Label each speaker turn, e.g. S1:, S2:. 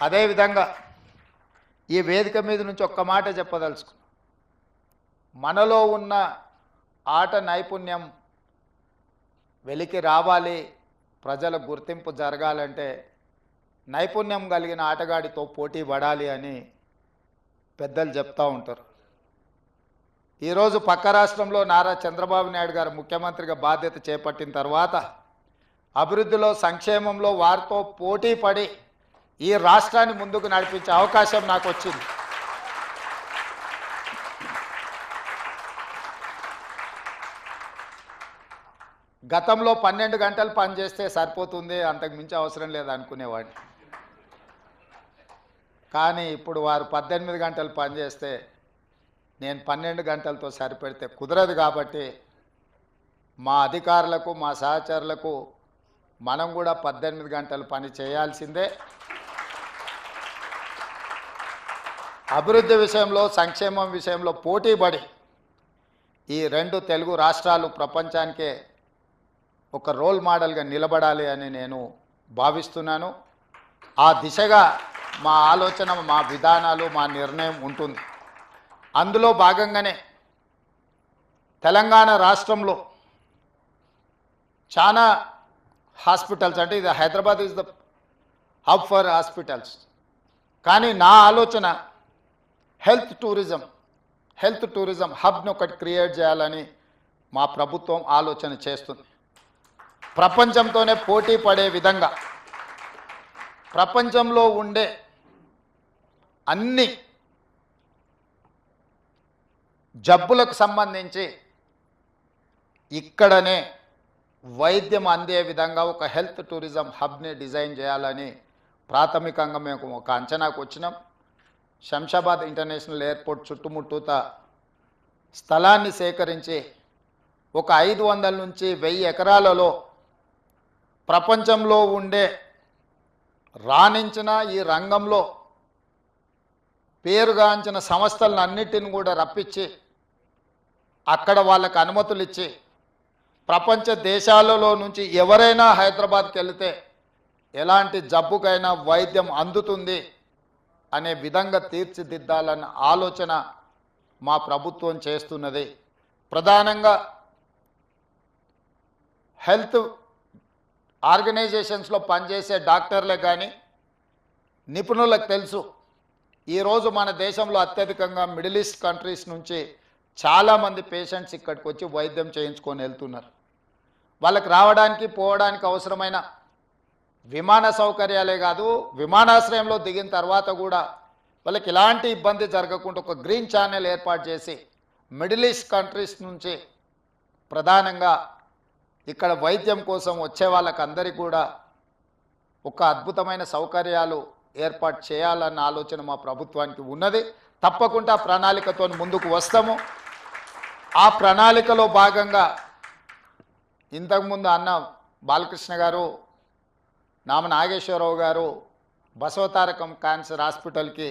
S1: అదేవిధంగా ఈ వేదిక మీద నుంచి ఒక్క మాట చెప్పదలుచుకున్నా. మనలో ఉన్న ఆట నైపుణ్యం వెలికి రావాలి ప్రజల గుర్తింపు జరగాలంటే నైపుణ్యం కలిగిన ఆటగాడితో పోటీ పడాలి అని పెద్దలు చెప్తూ ఉంటారు. ఈరోజు పక్క రాష్ట్రంలో నారా చంద్రబాబు నాయుడు గారు ముఖ్యమంత్రిగా బాధ్యత చేపట్టిన తర్వాత అభివృద్ధిలో సంక్షేమంలో వారితో పోటీ పడి ఈ రాష్ట్రాన్ని ముందుకు నడిపించే అవకాశం నాకు వచ్చింది. గతంలో పన్నెండు గంటలు పనిచేస్తే సరిపోతుంది అంతకు మించి అవసరం లేదు అనుకునేవాడిని. కానీ ఇప్పుడు వారు పద్దెనిమిది గంటలు పనిచేస్తే నేను పన్నెండు గంటలతో సరిపెడితే కుదరదు కాబట్టి మా అధికారులకు మా సహచరులకు మనం కూడా పద్దెనిమిది గంటలు పని చేయాల్సిందే. అభివృద్ధి విషయంలో సంక్షేమం విషయంలో పోటీపడి ఈ రెండు తెలుగు రాష్ట్రాలు ప్రపంచానికే ఒక రోల్ మోడల్గా నిలబడాలి అని నేను భావిస్తున్నాను. ఆ దిశగా మా ఆలోచన మా విధానాలు మా నిర్ణయం ఉంటుంది. అందులో భాగంగానే తెలంగాణ రాష్ట్రంలో చాలా హాస్పిటల్స్ అంటే ఇది Hyderabad is the hub for hospitals. కానీ నా ఆలోచన హెల్త్ టూరిజం హెల్త్ టూరిజం హబ్ను ఒకటి క్రియేట్ చేయాలని మా ప్రభుత్వం ఆలోచన చేస్తుంది. ప్రపంచంతోనే పోటీ పడే విధంగా ప్రపంచంలో ఉండే అన్ని జబ్బులకు సంబంధించి ఇక్కడనే వైద్యం అందే విధంగా ఒక హెల్త్ టూరిజం హబ్ని డిజైన్ చేయాలని ప్రాథమికంగా మేము ఒక అంచనాకు వచ్చినాం. శంషాబాద్ ఇంటర్నేషనల్ ఎయిర్పోర్ట్ చుట్టుముట్టూత స్థలాన్ని సేకరించి ఒక ఐదు వందల నుంచి వెయ్యి ఎకరాలలో ప్రపంచంలో ఉండే రాణించిన ఈ రంగంలో పేరుగాంచిన సంస్థలను అన్నిటిని కూడా రప్పించి అక్కడ వాళ్ళకు అనుమతులు ఇచ్చి ప్రపంచ దేశాలలో నుంచి ఎవరైనా హైదరాబాద్కి వెళితే ఎలాంటి జబ్బుకైనా వైద్యం అందుతుంది. అనే విధంగా తీర్చిదిద్దాలన్న ఆలోచన మా ప్రభుత్వం చేస్తున్నది. ప్రధానంగా హెల్త్ ఆర్గనైజేషన్స్లో పనిచేసే డాక్టర్లే కానీ నిపుణులకు తెలుసు ఈరోజు మన దేశంలో అత్యధికంగా మిడిల్ ఈస్ట్ కంట్రీస్ నుంచి చాలామంది పేషెంట్స్ ఇక్కడికి వచ్చి వైద్యం చేయించుకొని వెళ్తున్నారు. వాళ్ళకి రావడానికి పోవడానికి అవసరమైన విమాన సౌకర్యాలే కాదు విమానాశ్రయంలో దిగిన తర్వాత కూడా వాళ్ళకి ఎలాంటి ఇబ్బంది జరగకుండా ఒక గ్రీన్ ఛానల్ ఏర్పాటు చేసి మిడిల్ ఈస్ట్ కంట్రీస్ నుంచి ప్రధానంగా ఇక్కడ వైద్యం కోసం వచ్చే వాళ్ళకందరికీ కూడా ఒక అద్భుతమైన సౌకర్యాలు ఏర్పాటు చేయాలన్న ఆలోచన మా ప్రభుత్వానికి ఉన్నది. తప్పకుండా ప్రణాళికతో ముందుకు వస్తాము. ఆ ప్రణాళికలో భాగంగా ఇంతకుముందు అన్న బాలకృష్ణ గారు నామ నాగేశ్వరరావు గారు బసవతారకం క్యాన్సర్ హాస్పిటల్కి